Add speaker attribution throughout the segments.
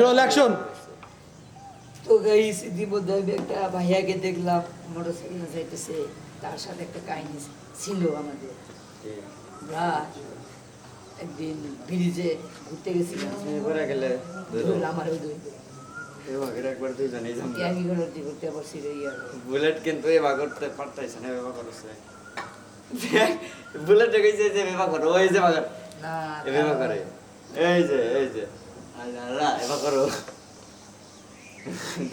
Speaker 1: Roll action
Speaker 2: তো guys ইতিমধ্যে একটা ভাইয়াকে দেখলাম মোটরসাইকেল যাইতেছে তার সাথে একটা কাহিনী ছিল আমাদের। আমরা একদিন ব্রিজে ঘুরতে গেছিলাম। আমার ওই
Speaker 3: বুলেট কিন্তু এবার করতে পারতাইছে না করছে। বুলেট যে করো ওই যে করে। এই যে এই যে। আল্লাহ এবার করো।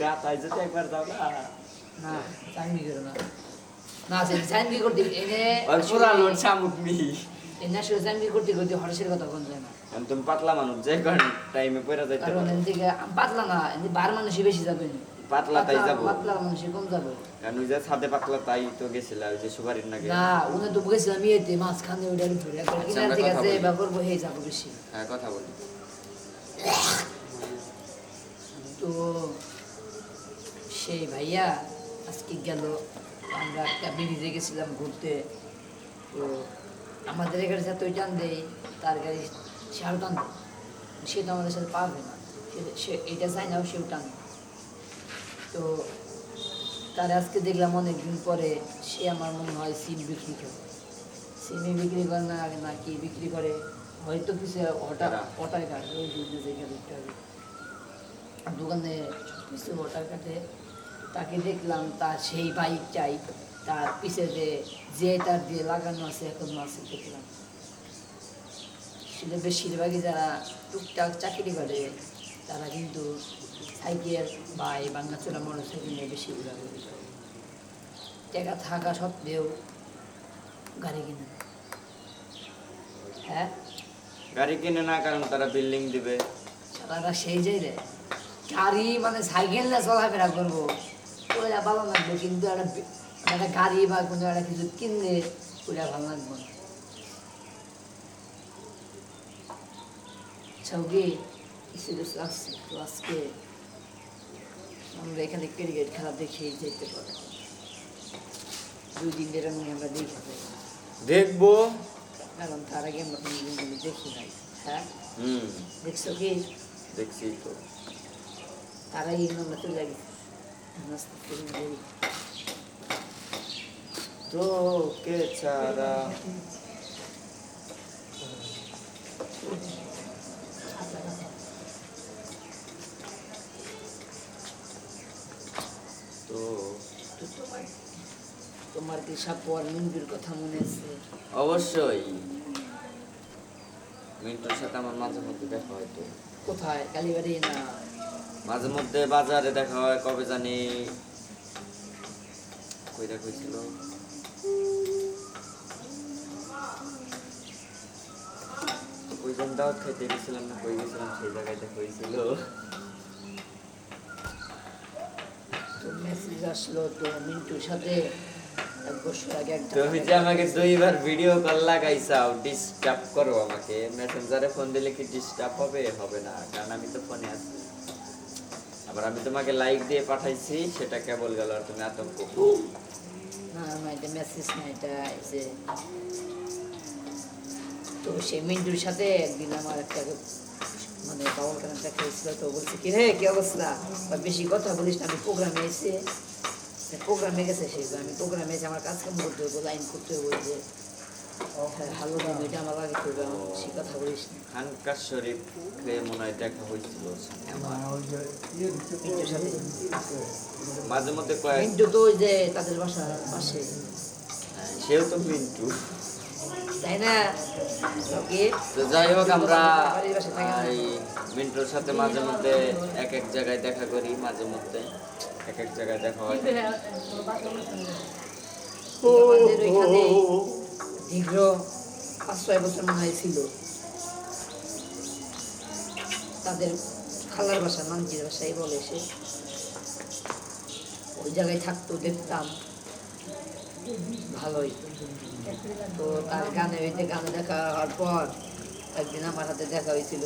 Speaker 3: গাতাই যদি একবার যাও না।
Speaker 2: না চাকরি করো না। না সে চাকরি করতে এনে
Speaker 3: পুরা লোড শামুক
Speaker 2: এনে আসলে চাকরি করতে করতে হরসের কথা কোন যায় না।
Speaker 3: তুমি পাতলা মানুষ যে কোন টাইমে পড়া যাইতে
Speaker 2: কারণ পাতলা না এদিকে বার মানুষই বেশি যাবে
Speaker 3: পাতলা তাই যাব।
Speaker 2: পাতলা মানুষই কম যাবে।
Speaker 3: কারণ ওই যে ছাদে পাতলা তাই তো গেছিল ওই যে সুপারির নাকি
Speaker 2: না উনি তো গেছিলাম ইয়েতে মাঝখানে ওইটা ধরে
Speaker 3: কথা
Speaker 2: আছে
Speaker 3: বলি।
Speaker 2: বা করব যাব বেশি।
Speaker 3: হ্যাঁ কথা বলি।
Speaker 2: তো সেই ভাইয়া আজকে গেল, আমরা একটা গেছিলাম ঘুরতে। তো আমাদের এখানে সাথে ওই টান দেয়, তার গাড়ি সে আরও টান, সে তো আমাদের সাথে পারবে না। সে- এটা চায় না, সেও টান। তো তার আজকে দেখলাম অনেকদিন পরে সে আমার মনে হয় সিম বিক্রি করে। সিমে বিক্রি করে না না কি বিক্রি করে। হয়তো
Speaker 3: কারা?
Speaker 2: অটার কাটে ওই হবে দোকানে কিছু অটার কাটে। তাকে দেখলাম তার সেই বাইক চাই তার পিছে যে যে তার দিয়ে লাগানো আছে এখন আছে দেখলাম। সেটা বেশিরভাগই যারা টুকটাক চাকরি করে তারা কিন্তু সাইকেল বা এই বাংলাচোরা মোটর সাইকেল নিয়ে বেশি করে। টাকা থাকা সত্ত্বেও গাড়ি কিনে। হ্যাঁ?
Speaker 3: গাড়ি কিনে না কারণ তারা বিল্ডিং দিবে।
Speaker 2: সারাটা সেই যাই রে। গাড়ি মানে সাইকেল না চলাফেরা করব। ওরা ভালো লাগবে কিন্তু একটা একটা গাড়ি বা কোনো একটা কিছু কিনলে ওটা ভালো লাগবে না। কিছু তো আজকে আমরা এখানে ক্রিকেট খেলা দেখে যেতে পারি দুই দিন ধরে আমরা দেখে।
Speaker 3: দেখব।
Speaker 2: কারণ তার আগে আমরা কোনোদিন কোনো দেখি নাই হ্যাঁ
Speaker 3: হুম
Speaker 2: দেখছ কি
Speaker 3: দেখছি তো
Speaker 2: তার আগে আমরা চলে গেছি তো
Speaker 3: কে ছাড়া
Speaker 2: তোমার কি সাপু আর মিন্টুর কথা মনে আছে?
Speaker 3: অবশ্যই। মিন্টুর সাথে আমার মাঝে মধ্যে দেখা হয় তো।
Speaker 2: কোথায়? কালীবাড়ি না?
Speaker 3: মাঝে মধ্যে বাজারে দেখা হয় কবে জানি। কইরা কইছিল। ওই জন দাওয়াত খেতে গেছিলাম না কই গেছিলাম সেই জায়গায় দেখা হয়েছিল।
Speaker 2: তো মেসেজ আসলো তো মিন্টুর সাথে।
Speaker 3: তুমি যে আমাকে দুইবার ভিডিও কল লাগাইছাও ডিস্টার্ব করো আমাকে। মেসেঞ্জারে ফোন দিলে কি ডিস্টার্ব হবে? হবে না, কারণ আমি তো ফোনে আছি। আবার আমি তোমাকে লাইক দিয়ে পাঠাইছি, সেটা কেবল গেল আর তুমি
Speaker 2: তো সেই মিন্টুর সাথে একদিন আমার একটা মানে পাওয়ার হয়েছিল তো বলছে কি রে কি অবস্থা? বেশি কথা বলিস না, আমি প্রোগ্রামে এসে প্রোগ্রামে গেছে সেই আমি প্রোগ্রামে এসে আমার কাজ কাম করতে হবে লাইন করতে হবে যে আমার করবে সে কথা বলিস
Speaker 3: খানকার মনে হয় দেখা হয়েছিল মাঝে মধ্যে কয়েক
Speaker 2: মিন্টু তো ওই যে তাদের বাসা পাশে।
Speaker 3: হ্যাঁ, সেও তো মিন্টু
Speaker 2: তাই না? ওকে।
Speaker 3: তো যাই হোক আমরা মিন্টুর সাথে মাঝে মধ্যে এক এক জায়গায় দেখা করি মাঝে মধ্যে। এক এক জায়গায় দেখা হয়।
Speaker 2: ওইখানে দীর্ঘ পাঁচ ছয় বছর মনে হয় ছিল। তাদের খালার বাসা নানজির বাসায় বলে সে। ওই জায়গায় থাকতো দেখতাম। ভালোই। তো তার গানে হইতে গানে দেখা হওয়ার পর একদিন আমার হাতে দেখা হয়েছিল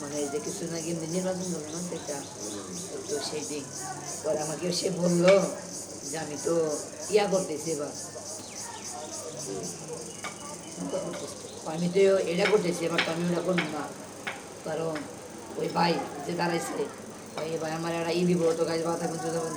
Speaker 2: মানে যে কিছু নাকি নির্বাচন করল না সেটা। তো পরে আমাকে সে যে আমি তো ইয়া করতেছি এবার। আমি তো এটা করতেছি, এবার তো আমি ওটা না। কারণ ওই ভাই যে দাঁড়াইছে, ভাই আমার একটা ই দিব, তো গাছ বাতা থাকবেন